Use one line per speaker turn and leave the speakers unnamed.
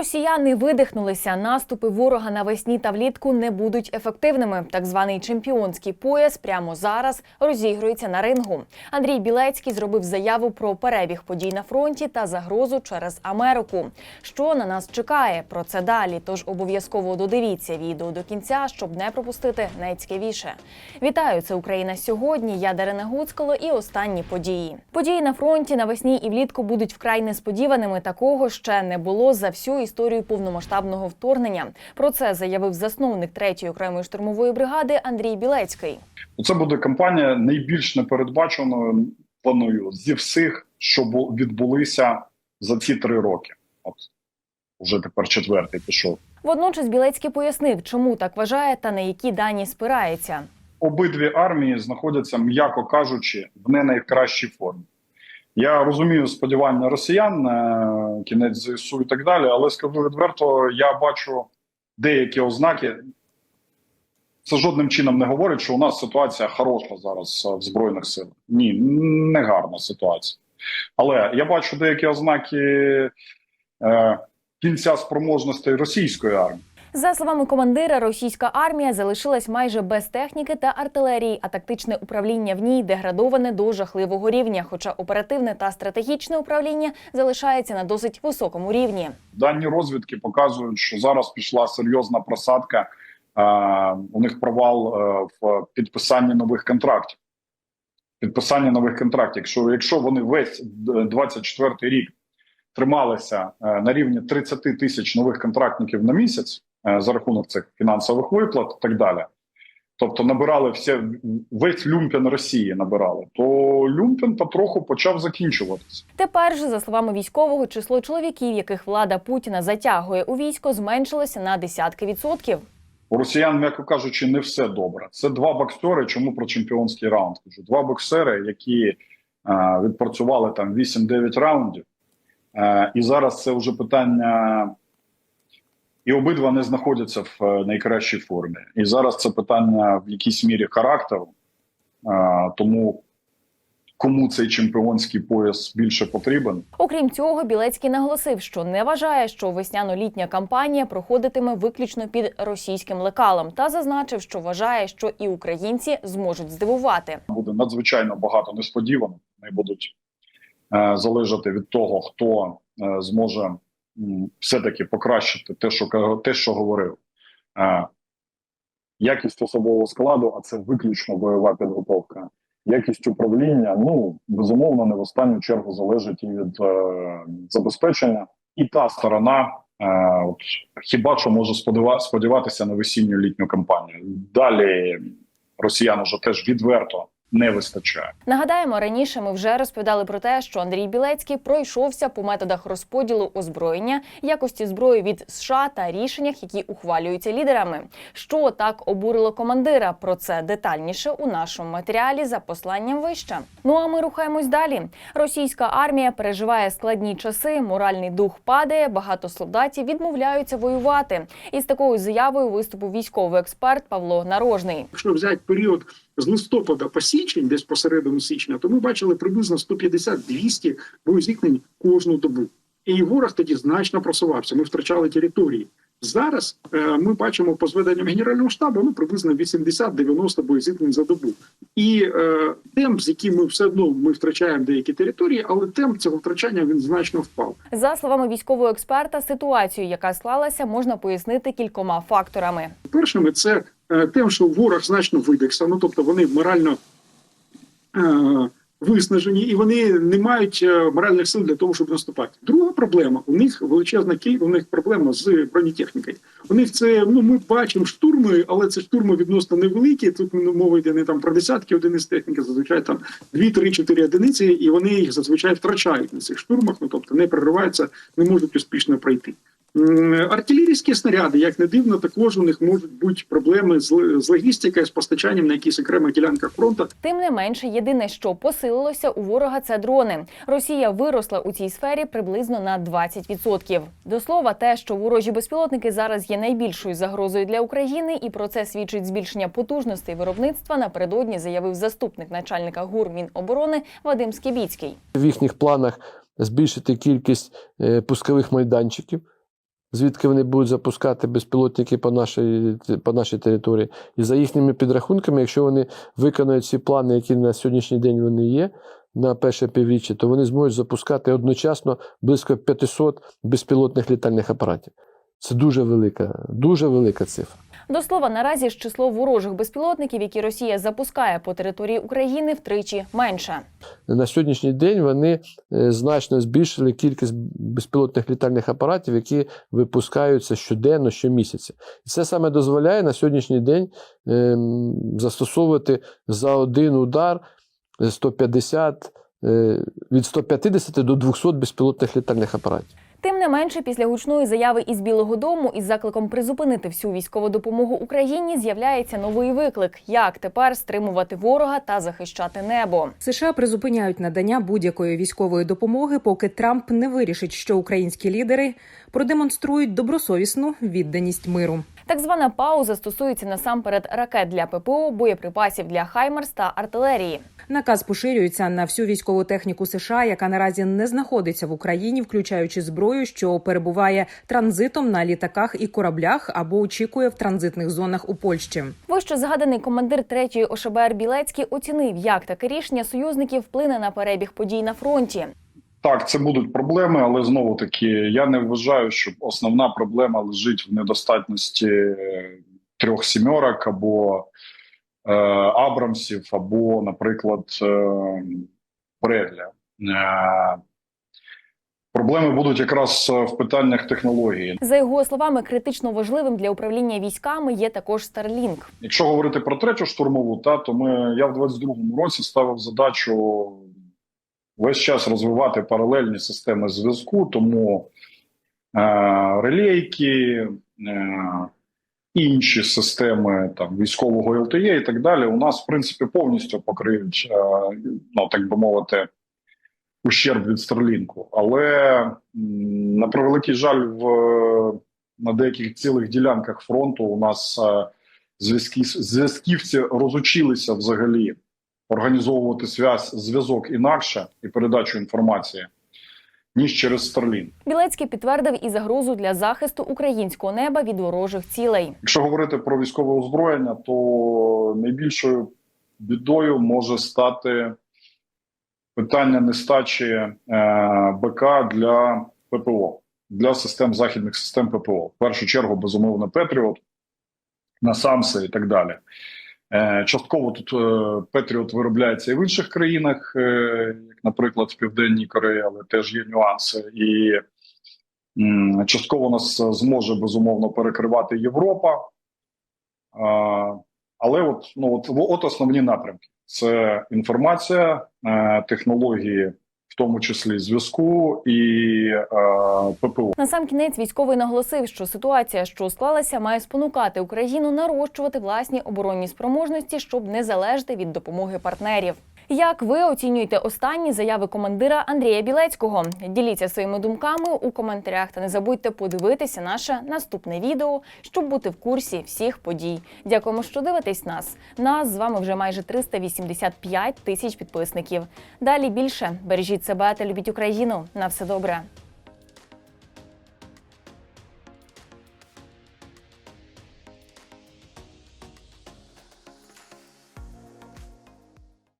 Росіяни видихнулися. Наступи ворога навесні та влітку не будуть ефективними. Так званий чемпіонський пояс прямо зараз розігрується на рингу. Андрій Білецький зробив заяву про перебіг подій на фронті та загрозу через Америку. Що на нас чекає? Про це далі. Тож обов'язково додивіться відео до кінця, щоб не пропустити найцікавіше. Вітаю, це Україна сьогодні. Я Дарина Гуцкало і останні події. Події на фронті навесні і влітку будуть вкрай несподіваними. Такого ще не було за всю історію повномасштабного вторгнення. Про це заявив засновник третьої окремої штурмової бригади Андрій Білецький.
Це буде кампанія найбільш непередбаченою планою зі всіх, що бу- відбулися за ці три роки. От вже тепер четвертий пішов.
Водночас Білецький пояснив, чому так вважає та на які дані спирається.
Обидві армії знаходяться, м'яко кажучи, в не найкращій формі. Я розумію сподівання росіян на кінець ЗСУ і так далі, але скажу відверто, я бачу деякі ознаки. Це жодним чином не говорить, що у нас ситуація хороша зараз е, в Збройних силах. Ні, не гарна ситуація. Але я бачу деякі ознаки е, кінця спроможностей російської армії.
За словами командира, російська армія залишилась майже без техніки та артилерії, а тактичне управління в ній деградоване до жахливого рівня. Хоча оперативне та стратегічне управління залишається на досить високому рівні.
Дані розвідки показують, що зараз пішла серйозна просадка. Е, у них провал е, в підписанні нових контрактів. Підписання нових контрактів. Якщо, якщо вони весь 24 рік трималися е, на рівні 30 тисяч нових контрактників на місяць за рахунок цих фінансових виплат і так далі. Тобто набирали все, весь люмпен Росії набирали, то люмпен потроху почав закінчуватися.
Тепер же, за словами військового, число чоловіків, яких влада Путіна затягує у військо, зменшилося на десятки відсотків.
У росіян, м'яко кажучи, не все добре. Це два боксери. Чому про чемпіонський раунд кажу? Два боксери, які е, відпрацювали там 8-9 раундів, е, і зараз це вже питання. І обидва не знаходяться в е, найкращій формі. І зараз це питання в якійсь мірі характеру. Тому кому цей чемпіонський пояс більше потрібен,
Окрім цього, Білецький наголосив, що не вважає, що весняно-літня кампанія проходитиме виключно під російським лекалом, та зазначив, що вважає, що і українці зможуть здивувати.
буде надзвичайно багато несподіванок. Вони будуть е, залежати від того, хто е, зможе все-таки покращити те, що те, що говорив. Якість особового складу, а це виключно бойова підготовка. Якість управління, ну безумовно, не в останню чергу залежить і від е, забезпечення. І та сторона, е, от, хіба що може сподіва- сподіватися на весінню літню кампанію. Далі росіян уже теж відверто не вистачає.
Нагадаємо, раніше ми вже розповідали про те, що Андрій Білецький пройшовся по методах розподілу озброєння, якості зброї від США та рішеннях, які ухвалюються лідерами. Що так обурило командира? Про це детальніше у нашому матеріалі за посланням вище. Ну а ми рухаємось далі. Російська армія переживає складні часи, моральний дух падає, багато солдатів відмовляються воювати. Із такою заявою виступив військовий експерт Павло Нарожний.
Якщо взяти період з листопада по січень, десь посередину січня, то ми бачили приблизно 150-200 боєзіткнень кожну добу. І ворог тоді значно просувався. Ми втрачали території. Зараз е, ми бачимо по зведенням генерального штабу ну приблизно 80-90 боєзіткнень за добу. І е, темп, з яким ми все одно ми втрачаємо деякі території, але темп цього втрачання він значно впав.
За словами військового експерта, ситуацію, яка склалася, можна пояснити кількома факторами.
Першими це е, тим, що ворог значно видихся, ну тобто вони морально е, виснажені і вони не мають е, моральних сил для того, щоб наступати. Друга проблема у них величезна у них проблема з бронетехнікою. У них це ну ми бачимо штурми, але це штурми відносно невеликі. Тут ну, мова йде не там про десятки одиниць техніки, зазвичай там 2, 3, 4 одиниці, і вони їх зазвичай втрачають на цих штурмах. Ну тобто не прориваються, не можуть успішно пройти. Артилерійські снаряди, як не дивно, також у них можуть бути проблеми з, логістикою, з постачанням на якісь окремих ділянках фронту.
Тим не менше, єдине, що посилилося у ворога, це дрони. Росія виросла у цій сфері приблизно на 20%. До слова, те, що ворожі безпілотники зараз є найбільшою загрозою для України, і про це свідчить збільшення потужностей виробництва. Напередодні заявив заступник начальника ГУР Міноборони Вадим Скібіцький.
в їхніх планах збільшити кількість е, пускових майданчиків звідки вони будуть запускати безпілотники по нашій, по нашій території. І за їхніми підрахунками, якщо вони виконають ці плани, які на сьогоднішній день вони є, на перше півріччя, то вони зможуть запускати одночасно близько 500 безпілотних літальних апаратів. Це дуже велика, дуже велика цифра.
До слова, наразі ж число ворожих безпілотників, які Росія запускає по території України, втричі менше.
На сьогоднішній день вони е, значно збільшили кількість безпілотних літальних апаратів, які випускаються щоденно, щомісяця. І це саме дозволяє на сьогоднішній день ем, застосовувати за один удар 150, е, від 150 до 200 безпілотних літальних апаратів.
Тим не менше, після гучної заяви із Білого Дому із закликом призупинити всю військову допомогу Україні з'являється новий виклик: як тепер стримувати ворога та захищати небо.
США призупиняють надання будь-якої військової допомоги, поки Трамп не вирішить, що українські лідери продемонструють добросовісну відданість миру.
Так звана пауза стосується насамперед ракет для ППО, боєприпасів для Хаймерс та артилерії.
Наказ поширюється на всю військову техніку США, яка наразі не знаходиться в Україні, включаючи зброю, що перебуває транзитом на літаках і кораблях або очікує в транзитних зонах у Польщі.
Вище згаданий командир третьої ОШБР Білецький оцінив, як таке рішення союзників вплине на перебіг подій на фронті.
Так, це будуть проблеми, але знову таки я не вважаю, що основна проблема лежить в недостатності е, трьох сімерок або е, Абрамсів, або, наприклад, е, Бредля. Е, проблеми будуть якраз в питаннях технології.
За його словами, критично важливим для управління військами є також Starlink.
Якщо говорити про третю штурмову, та то ми я в 22-му році ставив задачу весь час розвивати паралельні системи зв'язку, тому е, релейки, е, інші системи там військового ЛТЕ і так далі, у нас в принципі повністю покриють, е, ну так би мовити. Ущерб від Старлінку, але на превеликий жаль, в на деяких цілих ділянках фронту у нас е, зв'язківці розучилися взагалі організовувати зв'яз зв'язок інакше і передачу інформації ніж через Starlink.
Білецький підтвердив і загрозу для захисту українського неба від ворожих цілей.
Якщо говорити про військове озброєння, то найбільшою бідою може стати питання нестачі е, БК для ППО для систем західних систем ППО. В першу чергу, безумовно, Петріот, Насамси і так далі. Е, Частково тут е, Петріот виробляється і в інших країнах, е, як, наприклад, в Південній Кореї, але теж є нюанси. І частково нас зможе безумовно перекривати Європа. Але от, ну, от, от основні напрямки: це інформація, технології, в тому числі зв'язку і е, ППО.
На сам кінець військовий наголосив, що ситуація, що склалася, має спонукати Україну нарощувати власні оборонні спроможності, щоб не залежати від допомоги партнерів. Як ви оцінюєте останні заяви командира Андрія Білецького? Діліться своїми думками у коментарях та не забудьте подивитися наше наступне відео, щоб бути в курсі всіх подій. Дякуємо, що дивитесь нас. Нас з вами вже майже 385 тисяч підписників. Далі більше бережіть себе та любіть Україну. На все добре.